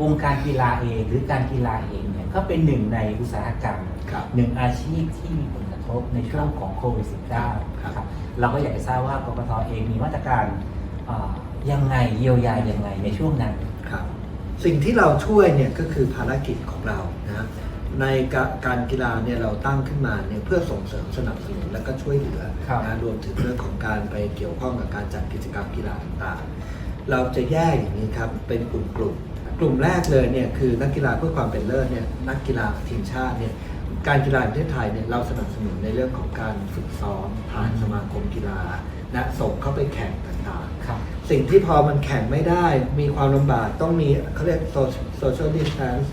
วงการกีฬาเองหรือการกีฬาเองเนี่ยก็เป็นหนึ่งในอุตสาหกรรมครับหนึ่งอาชีพที่มีผลกระทบในช่วงของโควิด -19 ครับครับเราก็อยากจะทราบว่ากกตเองมีมาตรการอ่ายังไงเยียวยายังไงในช่วงนั้นครับสิ่งที่เราช่วยเนี่ยก็คือภารกิจของเรานะในกะการกีฬาเนี่ยเราตั้งขึ้นมาเนี่ยเพื่อส่งเสริมสนับสนุนและก็ช่วยเหลือครับนะรวมถึงเรื่องของการไปเกี่ยวข้องกับการจัดกิจกรรมกีฬาต่างๆ เราจะแยกอย่างนี้ครับเป็นกลุ่มกลุ่มๆ กลุ่มแรกเลยเนี่ยคือนักกีฬาเพื่อความเป็นเลิศเนี่ยนักกีฬาทีมชาติเนี่ยการกีฬาแห่งประเทศไทยเนี่ยเราสนับสนุนในเรื่องของการฝึกซ้อมผ่านสมาคมกีฬานะส่งเข้าไปแข่งต่างๆ ครับ สิ่งที่พอมันแข่งไม่ได้มีความลำบากต้องมีเขาเรียก social distance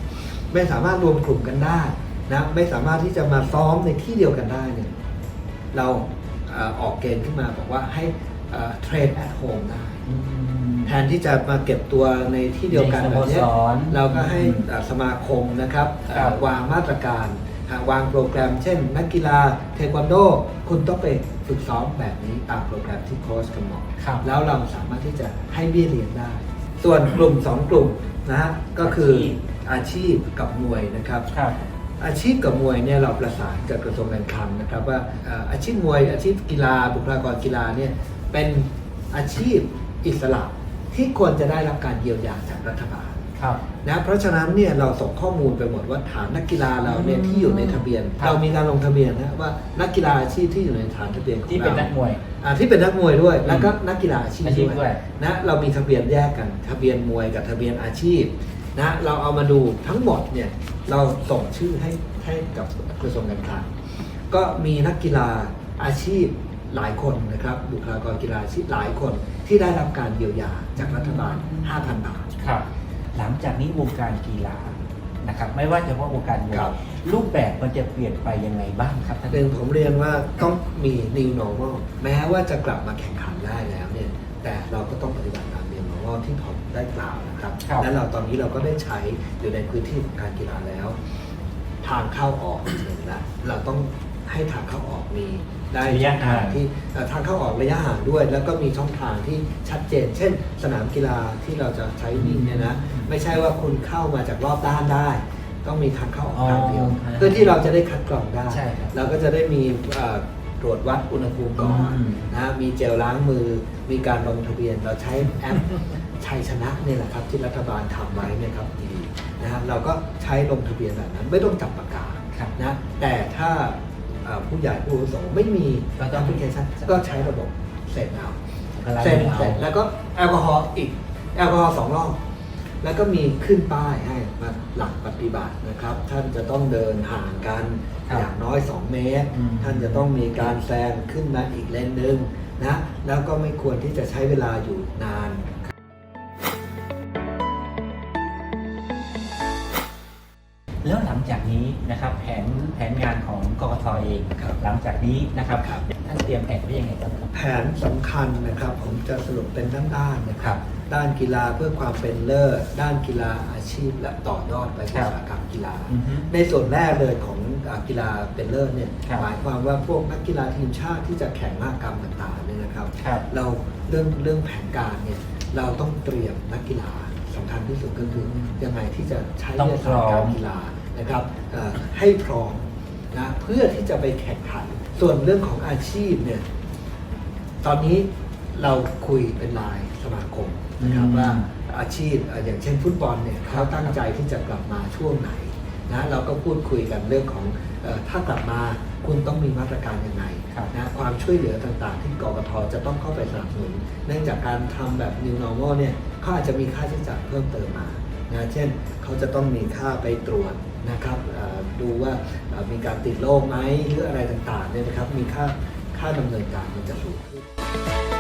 ไม่สามารถรวมกลุ่มกันได้นะไม่สามารถที่จะมาซ้อมในที่เดียวกันได้เนี่ยเราเอ่อออกเกณฑ์ขึ้นมาบอกว่าให้ เทรน at home ได้อืมแทนที่จะมาเก็บตัวในที่เดียวกันในสแบโมบเนี้ยสรเราก็ให้เอ่อสมาคมนะครับเอ่อครับ วางมาตรการหาวางโปรแกรม เช่น นักกีฬาเทควันโด คุณต้องไปฝึกซ้อมแบบนี้ตามโปรแกรมที่โค้ชกำหนด ครับ แล้วเราสามารถที่จะให้เบี้ยเลี้ยงได้ ส่วนกลุ่ม 2 กลุ่มนะฮะก็คืออาชีพกับมวยนะครับ ครับ อาชีพกับมวยเนี่ยเราประสานกับกระทรวงการคลังนะครับว่าเอ่ออาชีพมวยอาชีพกีฬาบุคลากรกีฬาเนี่ย เป็นอาชีพอิสระที่ควรจะได้รับการเยียวยาจากรัฐบาลครับ นะเพราะฉะนั้นเนี่ยเราส่งข้อมูลไปหมดว่าฐานนักกีฬาเราเนี่ยที่อยู่ในทะเบียน ครับ เรามีการลงทะเบียนนะว่านักกีฬาอาชีพที่อยู่ในฐานทะเบียนของที่เป็นรานักมวย อ่าที่เป็นนักมวยด้วย แล้วก็นักกีฬาอาชีพอาชีพด้วย นะเรามีทะเบียนแยกกัน ทะเบียนมวยกับทะเบียนอาชีพนะเราเอามาดูทั้งหมดเนี่ยเราส่งชื่อให้ให้กับกระทรวงการคลังก็มีนักกีฬาอาชีพ หลายคนนะครับ บุคลากรกีฬาอาชีพหลายคนที่ได้รับการเยียวยาจากรัฐบาล 5,000 บาท ครับ หลังจากนี้วงการกีฬานะครับไม่ว่าเฉพาะวงการมวยครับ รูปแบบมันจะเปลี่ยนไปยังไงบ้างครับท่านหนึ่งผมเรียนว่าต้องมี new normal แม้ว่าจะกลับมาแข่งขันได้แล้วเนี่ยแต่เราก็ต้องปฏิบัติตาม new normal ที่ผมได้กล่าวนะครับ ครับ และเราตอนนี้เราก็ได้ใช้อยู่ในพื้นที่ของการกีฬาแล้ว ทางเข้าออกหนึ่งละเราต้อง ให้ทางเข้าออกมีได้ระยะห่างที่เอ่อทางเข้าออกระยะห่างด้วย แล้วก็มีช่องทางที่ชัดเจน เช่น สนามกีฬาที่เราจะใช้วิ่งเนี่ยนะไม่ใช่ว่าคุณเข้ามาจากรอบด้านได้ ต้องมีทางเข้าออกทางเดียวอ๋อเพื่อที่เราจะได้คัดกรองได้ใช่ครับเราก็จะได้มีเอ่อตรวจวัดอุณหภูมิก่อนอืมนะมีเจลล้างมือมีการลงทะเบียนเราใช้แอปชัยชนะเนี่ยแหละครับที่รัฐบาลทำไว้เนี่ยครับดีนะฮะเราก็ใช้ลงทะเบียนแบบนั้น ไม่ต้องจับปากกาครับนะแต่ถ้าเอ่อ ผู้ใหญ่ผู้อาวุโสไม่มีก็ต้แอองปพลิเคชันก็ใช้ระบบเสร็จเอา ก็ล้างเสร็จมือเสร็จเอาแล้วก็แอลกอฮอล์อีก แอลกอฮอล์สองรอบแล้วก็มีขึ้นป้ายให้มาหลักปฏิบัตินะครับ ท่านจะต้องเดินห่างกันครับอย่างน้อย 2 เมตร อืม ท่านจะต้องมีการแซงขึ้นมาอีกเลนหนึ่งนะแล้วก็ไม่ควรที่จะใช้เวลาอยู่นาน แล้วหลังจากนี้นะครับแผนแผนงานของกกตเองครับหลังจากนี้นะครับครับ ท่านเตรียมแผนไว้ยังไงบ้างครับ แผนสำคัญนะครับ ผมจะสรุปเป็นด้านๆนะคครัรับบ ด้านกีฬาเพื่อความเป็นเลิศด้านกีฬาอาชีพ และต่อยอดไปครัอุบตสาหกรรมกีฬา อือฮึ ในส่วนแรกเลยของอ่ากีฬาเป็นเลิศเนี่ยครับ หมายความว่าพวกนักกีฬาทีมชาติที่จะแข่งมหกรรมต่างๆเนี่ยนะครับ ครับ เราเรื่องเรื่องแผนการเนี่ยเราต้องเตรียมนักกีฬาสำคัญที่สุดก็คืออมยังไงที่จะใช้ต้องในสถานพร้กาอรมกีฬา นะครับเอ่อให้พร้อมนะเพื่อที่จะไปแข่งขัน ส่วนเรื่องของอาชีพเนี่ยตอนนี้เราคุยเป็นรายสมาคมนะครับอืมว่าอาชีพเอ่ออย่างเช่นฟุตบอลเนี่ยเขาตั้งใจที่จะกลับมาช่วงไหนนะเราก็พูดคุยกันเรื่องของเออถ้ากลับมาคุณต้องมีมาตรการยังไงครับนะความช่วยเหลือต่างๆ ที่กกทจะต้องเข้าไปสนับสนุน เนื่องจากการทำแบบ new normal เนี่ยเขาอาจจะมีค่าใช้จ่ายเพิ่มเติมมานะเช่นเขาจะต้องมีค่าไปตรวจ นะครับดูว่ามีการติดโรคไหมหรืออะไรต่างๆเนี่ยนะครับมีค่าค่าดำเนินการมันจะสูงขึ้น